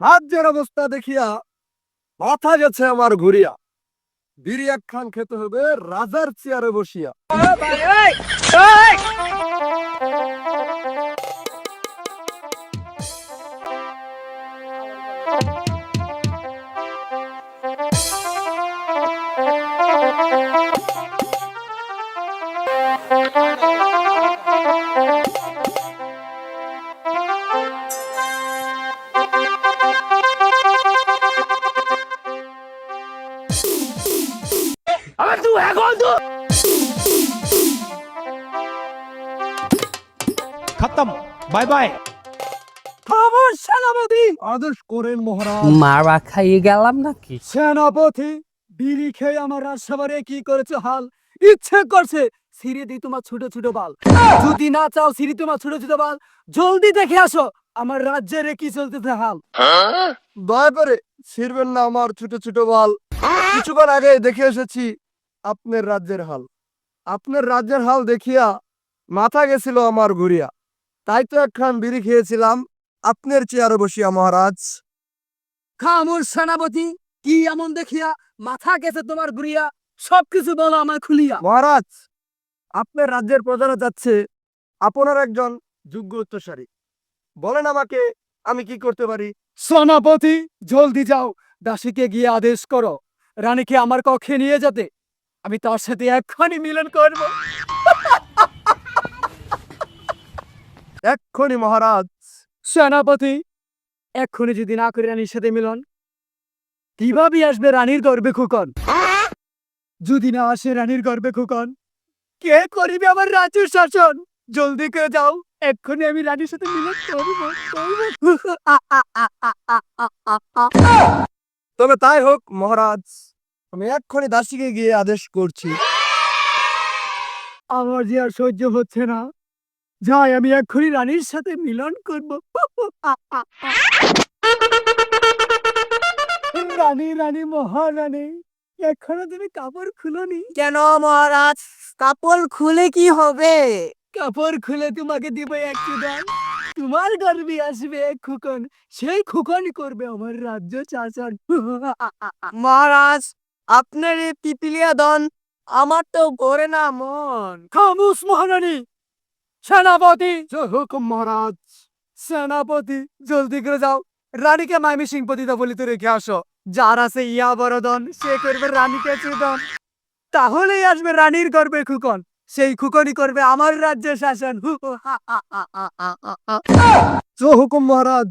রাজ্যের অবস্থা দেখিয়া মাথা গেছে আমার ঘুরিয়া। বিড়ি একখান খেতে হবে রাজার চেয়ারে বসিয়া। ತಗೊಂಡು আমার সেনাপতি। আদেশ করেন মহারাজ। মারা গেলাম নাকি? সেনাপতি বিড়ি খেয়ে আমার রাজসভারে কি করেছে হাল? ইচ্ছে করছে সিঁড়ি তোমার ছোট ছোট বাল। যদি না চাও সিঁড়ি তোমার ছোট ছোট বাল জলদি দেখে আসো আমার রাজ্যের কি চলতেছে হাল। দয়া করে ছিড়বেন না আমার ছোট ছোট বাল। কিছুক্ষণ আগে দেখে এসেছি আপনার রাজ্যের হাল। আপনার রাজ্যের হাল দেখিয়া মাথা গেছিল আমার ঘুরিয়া। তাই তো একখান বিড়ি খেয়েছিলাম। আপনার চেয়ারে বসিয়া মহারাজ। খামুর সেনাপতি কি এমন দেখিয়া মাথা গেছে তোমার ঘুরিয়া? সবকিছু বলো আমার খুলিয়া। মহারাজ আপনার রাজ্যের প্রধান যাচ্ছে। আপনার একজন যোগ্য উত্তরসারী। বলেন আমাকে আমি কি করতে পারি? সেনাপতি জলদি যাও। দাসীকে গিয়ে আদেশ করো। রানীকে আমার কক্ষে নিয়ে যেতে। আমি তার সাথে এক্ষুনি মিলন করব। এক্ষুনি মহারাজ। সেনাপতি এক্ষুনি যদি না করে রানীর সাথে মিলন কীভাবে আসবে রানীর গর্বে খুকন? যদি না আসে রানীর গর্বে খুকন কে করিবে আমার রাজ্যের শাসন? জলদি করে যাও এক্ষুনি আমি রানীর সাথে মিলন করব তবে তাই হোক মহারাজ। আমি এক্ষুনি দাসীকে গিয়ে আদেশ করছি। আমার যে আর সহ্য হচ্ছে না। যাই আমি এক্ষুনি রানীর সাথে মিলন করব। রানী রানী মহারানী এখনও তুমি কাপড় খুলোনি? কেন মহারাজ? কাপড় খুলে কি হবে? কাপড় খুলে তোমাকে দিব এক দান। তোমার গর্বে আসবে এক খুকন। সেই খুকন করবে আমার রাজ্য চাচার। মহারাজ আপনার এই পিপিলিয়া দন আমার তো করে না মন। খামুস মহারানী! সেনাপতি! হুকুম মহারাজ! সেনাপতি জলদি করে যাও। রানীকে মাইমি সিং পতিতা বলিতে রেখে আসো। যার আছে ইয়া বরদন সে করবে রানীকে চুদন তাহলেই আসবে রানীর গর্বে খুকন। সেই খুকনই করবে আমার রাজ্য শাসন। জয় হুকুম মহারাজ!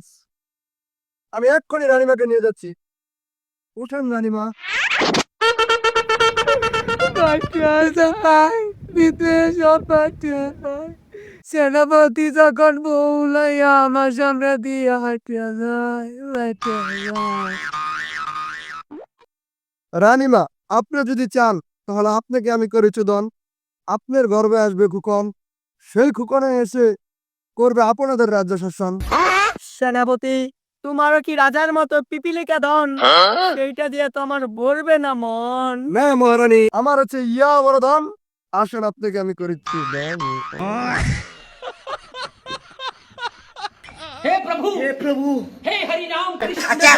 আমি এক্ষুনি রানীমাকে নিয়ে যাচ্ছি। উঠেন রানীমা। সেনাপতি যখন বউলাইয়া আমার সামনে দিয়ে হাঁটিয়া যায় রানীমা, আপনি যদি চান, তাহলে আপনাকে আমি করে চুদন আপনার গর্বে আসবে খুকন। সেই খুকনে এসে করবে আপনাদের রাজ্য শাসন। সেনাপতি তোমারও কি রাজার মতো পিপিলিকা ধন সেইটা দিয়ে তো আমার ভরবে না মন না মহারানী আমার হচ্ছে ইয়া বড় ধন আসুন আপনাকে আমি করেছি হে প্রভু হে প্রভু হে হরি রাম কৃষ্ণ